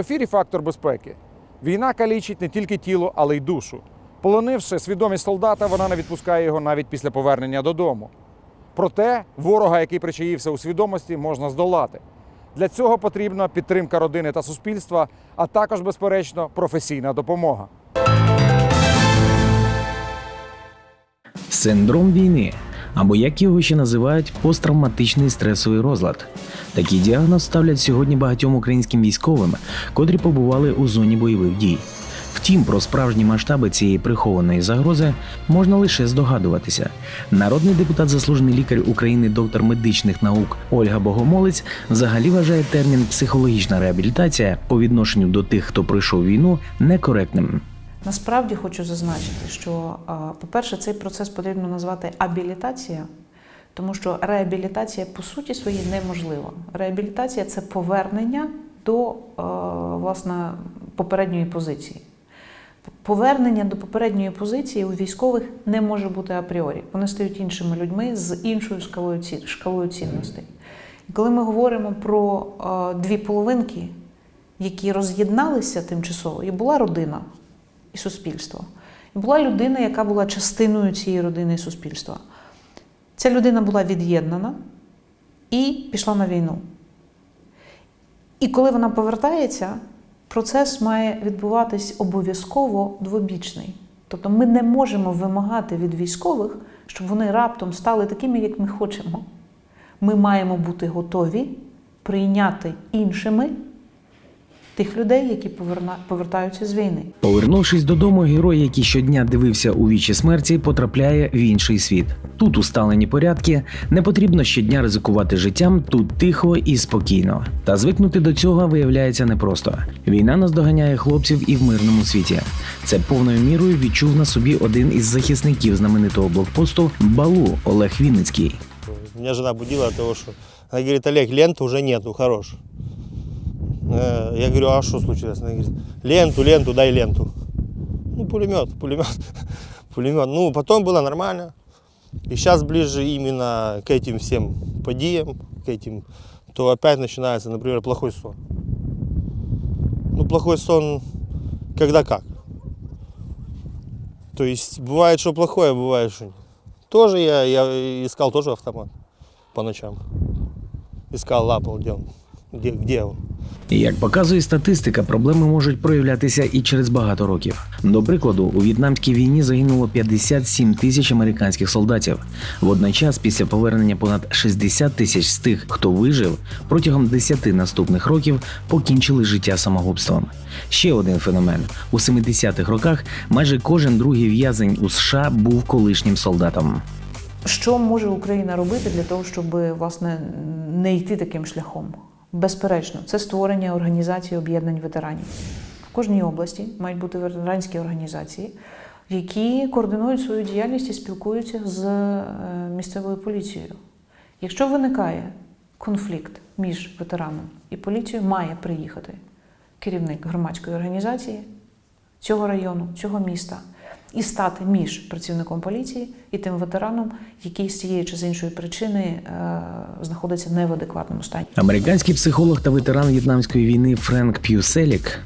Ефірі Фактор безпеки. Війна калічить не тільки тіло, але й душу. Полонивши свідомість солдата, вона не відпускає його навіть після повернення додому. Проте ворога, який причаївся у свідомості, можна здолати. Для цього потрібна підтримка родини та суспільства, а також, безперечно, професійна допомога. Синдром війни, або як його ще називають посттравматичний стресовий розлад. Такий діагноз ставлять сьогодні багатьом українським військовим, котрі побували у зоні бойових дій. Втім, про справжні масштаби цієї прихованої загрози можна лише здогадуватися. Народний депутат, заслужений лікар України, доктор медичних наук Ольга Богомолець взагалі вважає термін психологічна реабілітація по відношенню до тих, хто пройшов війну, некоректним. Насправді хочу зазначити, що, по-перше, цей процес потрібно назвати абілітація, тому що реабілітація по суті своїй неможлива. Реабілітація це повернення до власне попередньої позиції. Повернення до попередньої позиції у військових не може бути апріорі. Вони стають іншими людьми з іншою шкалою, ці- шкалою цінностей. Коли ми говоримо про дві половинки, які роз'єдналися тимчасово, і була родина і суспільство, і була людина, яка була частиною цієї родини і суспільства. Ця людина була від'єднана і пішла на війну. І коли вона повертається, процес має відбуватись обов'язково двобічний. Тобто ми не можемо вимагати від військових, щоб вони раптом стали такими, як ми хочемо. Ми маємо бути готові прийняти іншими тих людей, які поверна- повертаються з війни. Повернувшись додому, герой, який щодня дивився у вічі смерті, потрапляє в інший світ. Тут усталені порядки, не потрібно щодня ризикувати життям, тут тихо і спокійно. Та звикнути до цього виявляється непросто. Війна наздоганяє хлопців і в мирному світі. Це повною мірою відчув на собі один із захисників знаменитого блокпосту Балу Олег Вінницький. Меня жена будила от того, что она говорит, Олег, ленты уже нету, хорош. Э, Я говорю, а что случилось? Она говорит, ленту, ленту, дай ленту. Ну, пулемет, пулемет, пулемет. Ну, потом было нормально. И сейчас ближе именно к этим всем подиям, к этим, то опять начинается, например, плохой сон. Ну, плохой сон, когда как. То есть бывает, что плохое, бывает, что нет. Тоже я, я искал тоже автомат по ночам. Искал, лапал, где где он. Як показує статистика, проблеми можуть проявлятися і через багато років. До прикладу, у в'єтнамській війні загинуло 57 тисяч американських солдатів. Водночас, після повернення понад 60 тисяч з тих, хто вижив, протягом 10 наступних років покінчили життя самогубством. Ще один феномен: у 70-х роках майже кожен другий в'язень у США був колишнім солдатом. Що може Україна робити для того, щоб власне не йти таким шляхом? Безперечно, це створення організації об'єднань ветеранів. В кожній області мають бути ветеранські організації, які координують свою діяльність і спілкуються з е, місцевою поліцією. Якщо виникає конфлікт між ветераном і поліцією, має приїхати керівник громадської організації цього району, цього міста і стати між працівником поліції і тим ветераном, який з цієї чи з іншої причини е, знаходиться не в адекватному стані. Американський психолог та ветеран в'єтнамської війни Френк П'юселік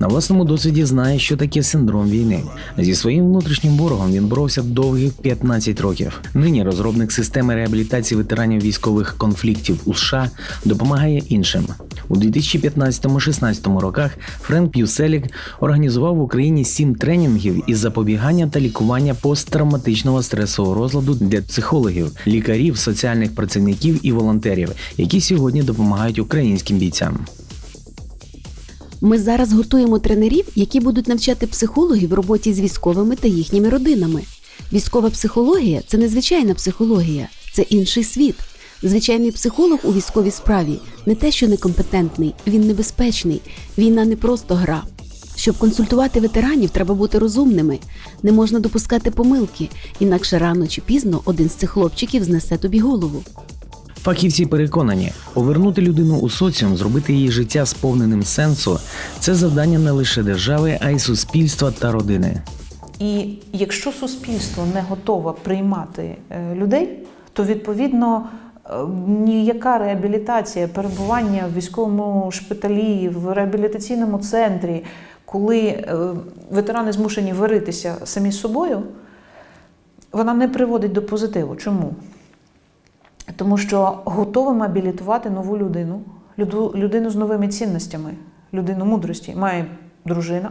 на власному досвіді знає, що таке синдром війни. Зі своїм внутрішнім ворогом він боровся довгих 15 років. Нині розробник системи реабілітації ветеранів військових конфліктів у США допомагає іншим. У 2015-16 роках Френк П'юселік організував в Україні сім тренінгів із запобігання та лікування посттравматичного стресового розладу для психологів, лікарів, соціальних працівників і волонтерів, які сьогодні допомагають українським бійцям. Ми зараз готуємо тренерів, які будуть навчати психологів в роботі з військовими та їхніми родинами. Військова психологія це не звичайна психологія, це інший світ. Звичайний психолог у військовій справі не те, що некомпетентний, він небезпечний. Війна не просто гра. Щоб консультувати ветеранів, треба бути розумними. Не можна допускати помилки, інакше рано чи пізно один з цих хлопчиків знесе тобі голову. Фахівці переконані, повернути людину у соціум, зробити її життя сповненим сенсу це завдання не лише держави, а й суспільства та родини. І якщо суспільство не готове приймати е, людей, то відповідно Е, Ніяка реабілітація, перебування в військовому шпиталі, в реабілітаційному центрі, коли е, ветерани змушені варитися самі з собою, вона не приводить до позитиву. Чому? Тому що готовим абілітувати нову людину, людину з новими цінностями, людину мудрості. Має дружина,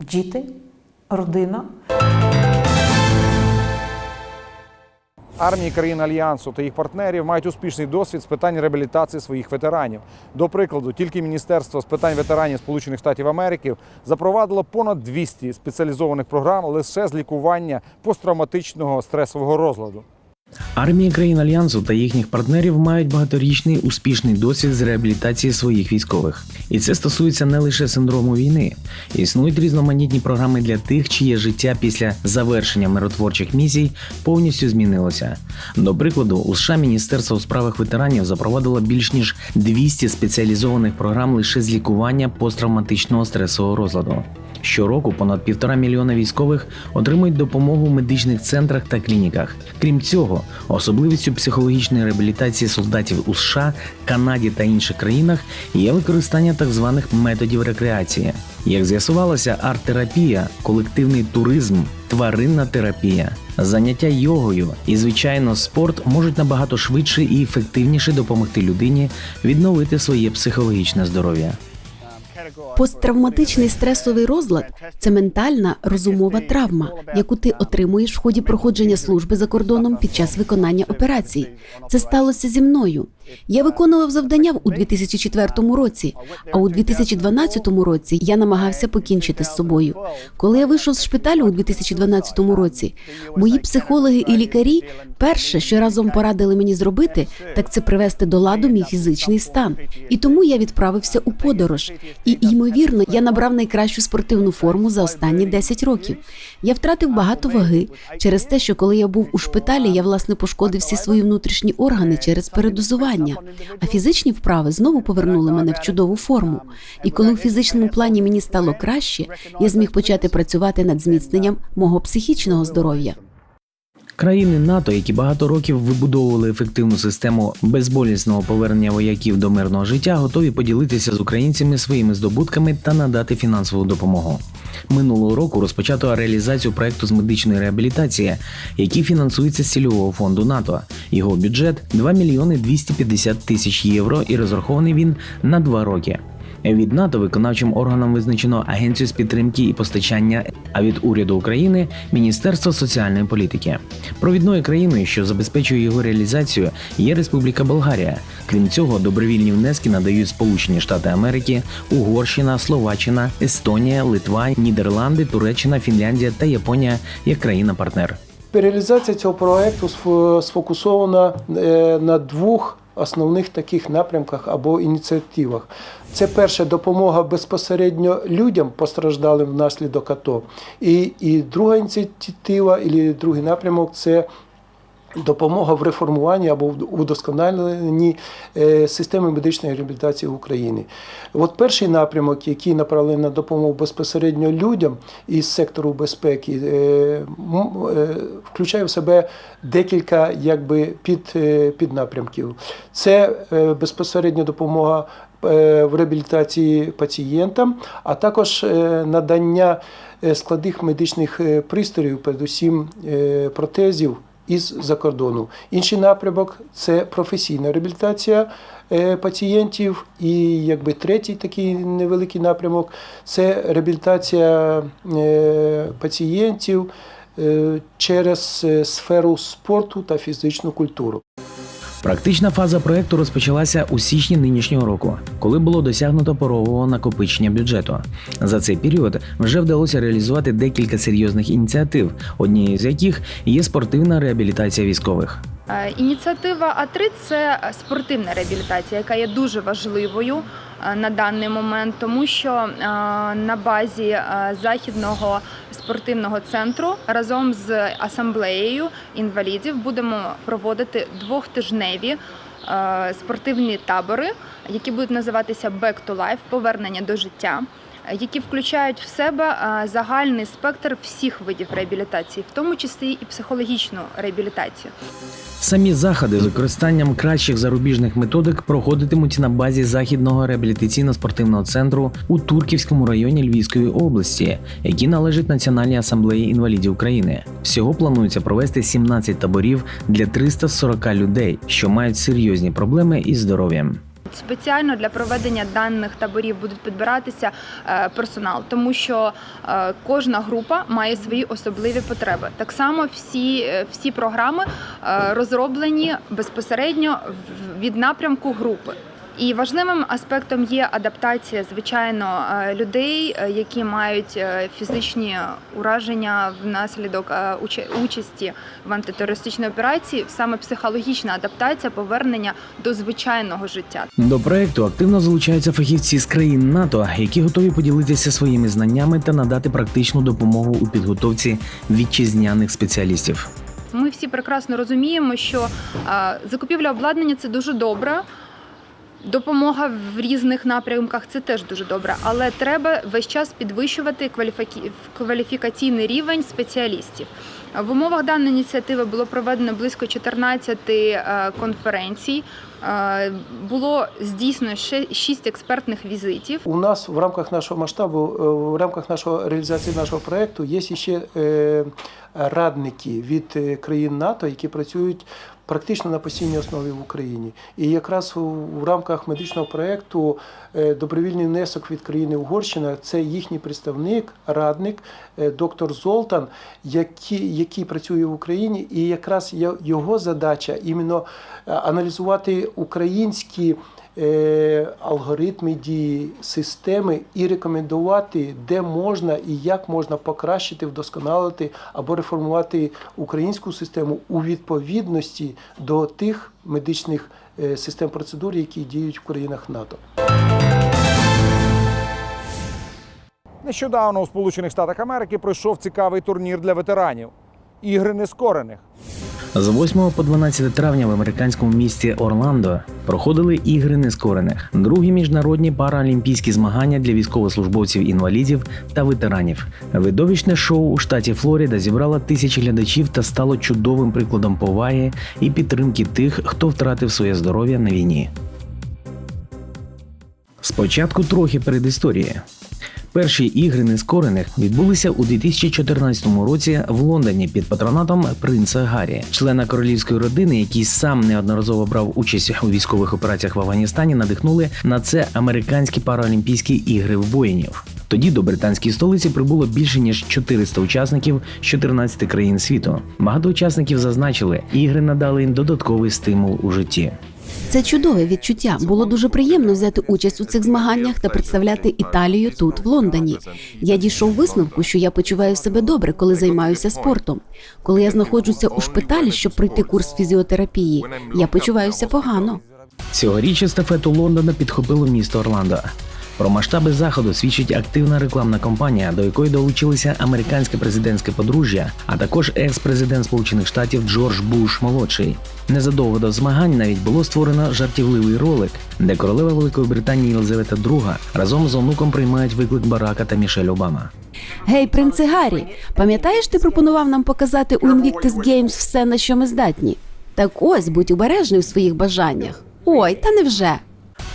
діти, родина. Армії країн Альянсу та їх партнерів мають успішний досвід з питань реабілітації своїх ветеранів. До прикладу, тільки Міністерство з питань ветеранів Сполучених Штатів Америки запровадило понад 200 спеціалізованих програм лише з лікування посттравматичного стресового розладу. Армії країн альянсу та їхніх партнерів мають багаторічний успішний досвід з реабілітації своїх військових, і це стосується не лише синдрому війни. Існують різноманітні програми для тих, чиє життя після завершення миротворчих місій повністю змінилося. До прикладу, у США Міністерство у справах ветеранів запровадило більш ніж 200 спеціалізованих програм лише з лікування посттравматичного стресового розладу. Щороку понад півтора мільйона військових отримують допомогу в медичних центрах та клініках. Крім цього, особливістю психологічної реабілітації солдатів у США, Канаді та інших країнах є використання так званих методів рекреації. Як з'ясувалося, арт-терапія, колективний туризм, тваринна терапія, заняття йогою і, звичайно, спорт можуть набагато швидше і ефективніше допомогти людині відновити своє психологічне здоров'я. Посттравматичний стресовий розлад це ментальна розумова травма, яку ти отримуєш в ході проходження служби за кордоном під час виконання операцій. Це сталося зі мною. Я виконував завдання у 2004 році, а у 2012 році я намагався покінчити з собою. Коли я вийшов з шпиталю у 2012 році, мої психологи і лікарі перше, що разом порадили мені зробити, так це привести до ладу мій фізичний стан. І тому я відправився у подорож. І ймовірно, я набрав найкращу спортивну форму за останні 10 років. Я втратив багато ваги через те, що коли я був у шпиталі, я власне пошкодив всі свої внутрішні органи через передозування. А фізичні вправи знову повернули мене в чудову форму. І коли в фізичному плані мені стало краще, я зміг почати працювати над зміцненням мого психічного здоров'я. Країни НАТО, які багато років вибудовували ефективну систему безболісного повернення вояків до мирного життя, готові поділитися з українцями своїми здобутками та надати фінансову допомогу. Минулого року розпочато реалізацію проекту з медичної реабілітації, який фінансується з цільового фонду НАТО. Його бюджет 2 мільйони 250 тисяч євро і розрахований він на два роки. Від НАТО виконавчим органом визначено Агенцію з підтримки і постачання, а від уряду України Міністерство соціальної політики. Провідною країною, що забезпечує його реалізацію, є Республіка Болгарія. Крім цього, добровільні внески надають Сполучені Штати Америки, Угорщина, Словаччина, Естонія, Литва, Нідерланди, Туреччина, Фінляндія та Японія як країна-партнер. Реалізація цього проекту сфокусована е, на двох основних таких напрямках або ініціативах. Це перша допомога безпосередньо людям, постраждалим внаслідок АТО. І, і друга ініціатива, і другий напрямок це допомога в реформуванні або в удосконаленні е, системи медичної реабілітації України. От перший напрямок, який направлений на допомогу безпосередньо людям із сектору безпеки, е, е, включає в себе декілька якби, під, піднапрямків. Це безпосередньо допомога в реабілітації пацієнтам, а також надання складних медичних пристроїв, передусім протезів із-за кордону. Інший напрямок це професійна реабілітація е, пацієнтів. І якби третій такий невеликий напрямок це реабілітація е, пацієнтів е, через сферу спорту та фізичну культуру. Практична фаза проекту розпочалася у січні нинішнього року, коли було досягнуто порогового накопичення бюджету. За цей період вже вдалося реалізувати декілька серйозних ініціатив, однією з яких є спортивна реабілітація військових. Е, Ініціатива А3 це спортивна реабілітація, яка є дуже важливою на даний момент, тому що е, на базі е, західного спортивного центру разом з асамблеєю інвалідів будемо проводити двохтижневі е, спортивні табори, які будуть називатися Back to Life повернення до життя. Які включають в себе загальний спектр всіх видів реабілітації, в тому числі і психологічну реабілітацію. Самі заходи з використанням кращих зарубіжних методик проходитимуть на базі західного реабілітаційно-спортивного центру у Турківському районі Львівської області, який належить Національній асамблеї інвалідів України. Всього планується провести 17 таборів для 340 людей, що мають серйозні проблеми із здоров'ям. Спеціально для проведення даних таборів будуть підбиратися е, персонал, тому що е, кожна група має свої особливі потреби. Так само всі, е, всі програми розроблені безпосередньо від напрямку групи. І важливим аспектом є адаптація, звичайно, е, людей, е, які мають е, фізичні ураження внаслідок участі в антитерористичній операції, саме психологічна адаптація, повернення до звичайного життя. До проекту активно залучаються фахівці з країн НАТО, які готові поділитися своїми знаннями та надати практичну допомогу у підготовці вітчизняних спеціалістів. Ми всі прекрасно розуміємо, що закупівля обладнання це дуже добре. Допомога в різних напрямках це теж дуже добре, але треба весь час підвищувати кваліфікаційний рівень спеціалістів. В умовах даної ініціативи було проведено близько 14 е, конференцій. Е, Було здійснено ще 6 експертних візитів. У нас в рамках нашого масштабу, е, в рамках нашого реалізації нашого проєкту є ще радники від е, країн НАТО, які працюють практично на постійній основі в Україні. І якраз в рамках медичного проєкту е, добровільний внесок від країни Угорщина це їхній представник, радник, е, доктор Золтан, який, який працює в Україні, і якраз його задача аналізувати українські алгоритми дії, системи і рекомендувати, де можна і як можна покращити, вдосконалити або реформувати українську систему у відповідності до тих медичних е, систем процедур, які діють в країнах НАТО. Нещодавно у Сполучених Штатах Америки пройшов цікавий турнір для ветеранів ігри нескорених. З 8 по 12 травня в американському місті Орландо проходили ігри нескорених, другі міжнародні параолімпійські змагання для військовослужбовців інвалідів та ветеранів. Видовищне шоу у штаті Флорида зібрало тисячі глядачів та стало чудовим прикладом поваги і підтримки тих, хто втратив своє здоров'я на війні. Спочатку трохи передісторії. Перші ігри нескорених відбулися у 2014 році в Лондоні під патронатом принца Гаррі, члена королівської родини, який сам неодноразово брав участь у військових операціях в Афганістані, надихнули на це американські параолімпійські ігри воїнів. Тоді до британської столиці прибуло більше ніж 400 учасників з 14 країн світу. Багато учасників зазначили, ігри надали їм додатковий стимул у житті. Це чудове відчуття. Було дуже приємно взяти участь у цих змаганнях та представляти Італію тут, в Лондоні. Я дійшов висновку, що я почуваю себе добре, коли займаюся спортом. Коли я знаходжуся у шпиталі, щоб пройти курс фізіотерапії, я почуваюся погано. Цьогоріч естафету Лондона підхопило місто Орландо. Про масштаби заходу свідчить активна рекламна кампанія, до якої долучилися американське президентське подружжя, а також екс-президент Сполучених Штатів Джордж Буш молодший. Незадовго до змагань навіть було створено жартівливий ролик, де королева Великої Британії Єлизавета II разом з онуком приймають виклик Барака та Мішель Обама. Гей, принце Гаррі, пам'ятаєш, ти пропонував нам показати у Invictus Games все, на що ми здатні? Так ось будь обережний у своїх бажаннях. Ой, та невже?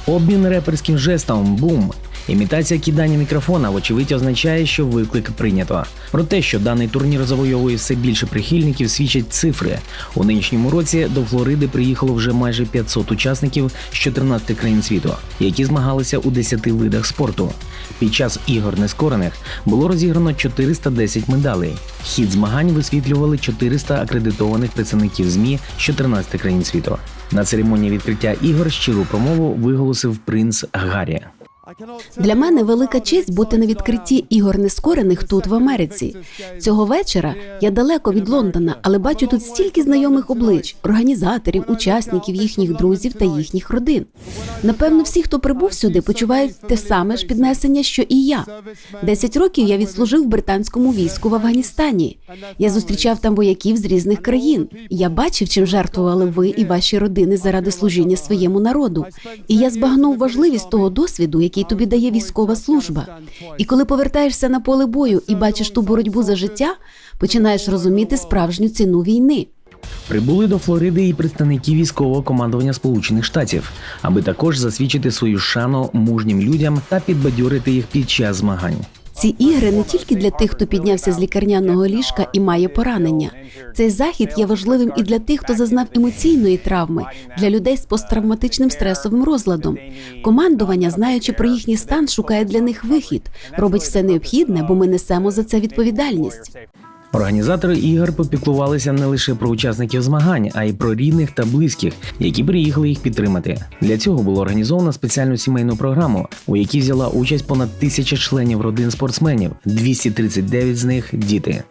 Обмін реперським жестом бум. Імітація кидання мікрофона, вочевидь, означає, що виклик прийнято. Про те, що даний турнір завойовує все більше прихильників, свідчать цифри. У нинішньому році до Флориди приїхало вже майже 500 учасників з 14 країн світу, які змагалися у 10 видах спорту. Під час ігор нескорених було розіграно 410 медалей. Хід змагань висвітлювали 400 акредитованих представників ЗМІ з 14 країн світу. На церемонії відкриття ігор щиру промову виголосив принц Гаррі. Для мене велика честь бути на відкритті ігор нескорених тут в Америці. Цього вечора я далеко від Лондона, але бачу тут стільки знайомих облич, організаторів, учасників, їхніх друзів та їхніх родин. Напевно, всі, хто прибув сюди, почувають те саме ж піднесення, що і я. Десять років я відслужив в британському війську в Афганістані. Я зустрічав там вояків з різних країн. Я бачив, чим жертвували ви і ваші родини заради служіння своєму народу. І я збагнув важливість того досвіду, який який тобі дає військова служба. І коли повертаєшся на поле бою і бачиш ту боротьбу за життя, починаєш розуміти справжню ціну війни. Прибули до Флориди і представники військового командування Сполучених Штатів, аби також засвідчити свою шану мужнім людям та підбадьорити їх під час змагань. Ці ігри не тільки для тих, хто піднявся з лікарняного ліжка і має поранення. Цей захід є важливим і для тих, хто зазнав емоційної травми, для людей з посттравматичним стресовим розладом. Командування, знаючи про їхній стан, шукає для них вихід, робить все необхідне, бо ми несемо за це відповідальність. Організатори ігор попіклувалися не лише про учасників змагань, а й про рідних та близьких, які приїхали їх підтримати. Для цього було організовано спеціальну сімейну програму, у якій взяла участь понад тисяча членів родин спортсменів, 239 з них діти.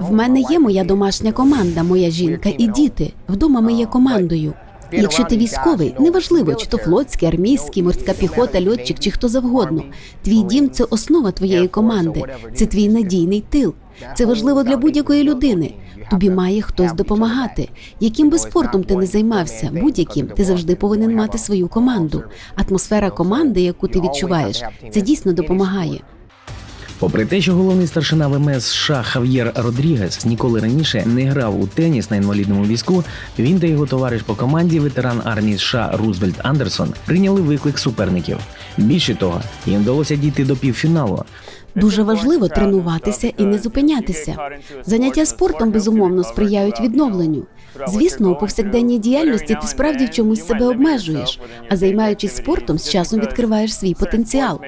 В мене є моя домашня команда, моя жінка і діти. Вдома ми є командою. Якщо ти військовий, неважливо, чи то флотський, армійський, морська піхота, льотчик чи хто завгодно. Твій дім це основа твоєї команди, це твій надійний тил. Це важливо для будь-якої людини. Тобі має хтось допомагати. Яким би спортом ти не займався, будь-яким ти завжди повинен мати свою команду. Атмосфера команди, яку ти відчуваєш, це дійсно допомагає. Попри те, що головний старшина ВМС США Хав'єр Родрігес ніколи раніше не грав у теніс на інвалідному візку, він та його товариш по команді, ветеран армії США Рузвельт Андерсон, прийняли виклик суперників. Більше того, їм вдалося дійти до півфіналу. Дуже важливо тренуватися і не зупинятися. Заняття спортом безумовно сприяють відновленню. Звісно, у повсякденній діяльності ти справді в чомусь себе обмежуєш, а займаючись спортом, з часом відкриваєш свій потенціал.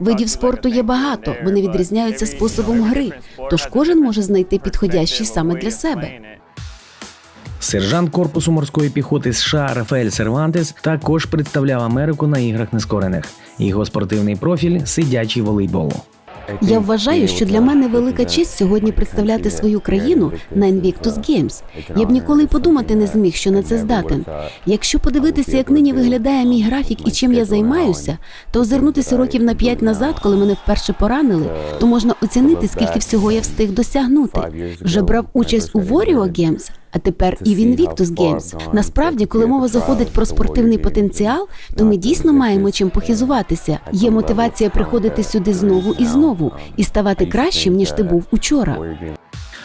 Видів спорту є багато, вони відрізняються способом гри, тож кожен може знайти підходящий саме для себе. Сержант корпусу морської піхоти США Рафаель Сервантес також представляв Америку на іграх нескорених. Його спортивний профіль сидячий волейбол. Я вважаю, що для мене велика честь сьогодні представляти свою країну на Invictus Games. Я б ніколи й подумати не зміг, що на це здатен. Якщо подивитися, як нині виглядає мій графік і чим я займаюся, то озирнутися років на п'ять назад, коли мене вперше поранили, то можна оцінити, скільки всього я встиг досягнути. Вже брав участь у Warrior Games, а тепер і в Invictus Games. Насправді, коли мова заходить про спортивний потенціал, то ми дійсно маємо чим похизуватися. Є мотивація приходити сюди знову і знову і ставати кращим ніж ти був учора.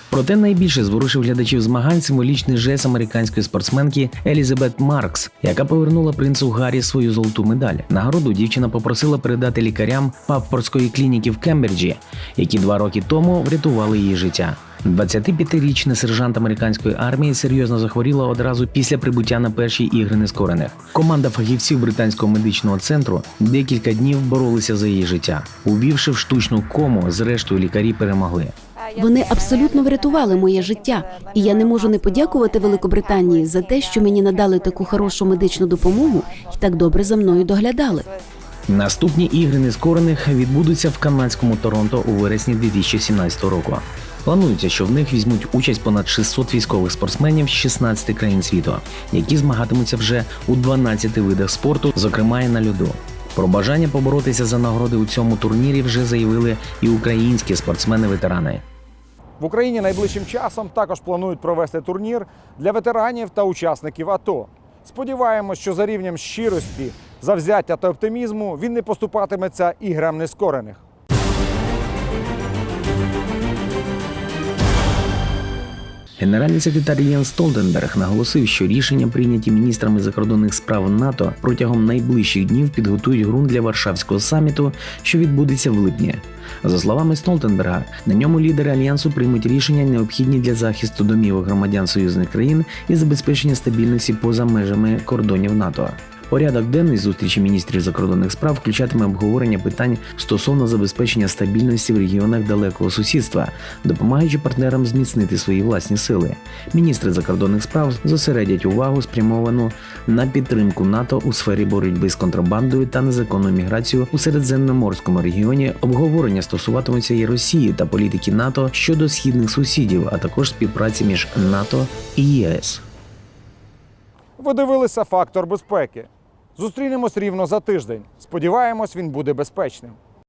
Проте найбільше зворушив глядачів змагань символічний жест американської спортсменки Елізабет Маркс, яка повернула принцу Гаррі свою золоту медаль. Нагороду дівчина попросила передати лікарям Паппорської клініки в Кембриджі, які два роки тому врятували її життя. 25-річний сержант американської армії серйозно захворіла одразу після прибуття на перші ігри нескорених. Команда фахівців британського медичного центру декілька днів боролися за її життя. Увівши в штучну кому, зрештою лікарі перемогли. Вони абсолютно врятували моє життя, і я не можу не подякувати Великобританії за те, що мені надали таку хорошу медичну допомогу і так добре за мною доглядали. Наступні ігри нескорених відбудуться в канадському Торонто у вересні 2017 року. Планується, що в них візьмуть участь понад 600 військових спортсменів з 16 країн світу, які змагатимуться вже у 12 видах спорту, зокрема і на льоду. Про бажання поборотися за нагороди у цьому турнірі вже заявили і українські спортсмени-ветерани. В Україні найближчим часом також планують провести турнір для ветеранів та учасників АТО. Сподіваємось, що за рівнем щирості, завзяття та оптимізму він не поступатиметься іграм нескорених. Генеральний секретар Єн Столтенберг наголосив, що рішення, прийняті міністрами закордонних справ НАТО, протягом найближчих днів підготують ґрунт для Варшавського саміту, що відбудеться в липні. За словами Столтенберга, на ньому лідери альянсу приймуть рішення, необхідні для захисту домівок громадян союзних країн і забезпечення стабільності поза межами кордонів НАТО. Порядок денний зустрічі міністрів закордонних справ включатиме обговорення питань стосовно забезпечення стабільності в регіонах далекого сусідства, допомагаючи партнерам зміцнити свої власні сили. Міністри закордонних справ зосередять увагу спрямовану на підтримку НАТО у сфері боротьби з контрабандою та незаконною міграцією у Середземноморському регіоні. Обговорення стосуватимуться і Росії та політики НАТО щодо східних сусідів, а також співпраці між НАТО і ЄС. Ви дивилися фактор безпеки. Зустрінемось рівно за тиждень. Сподіваємось, він буде безпечним.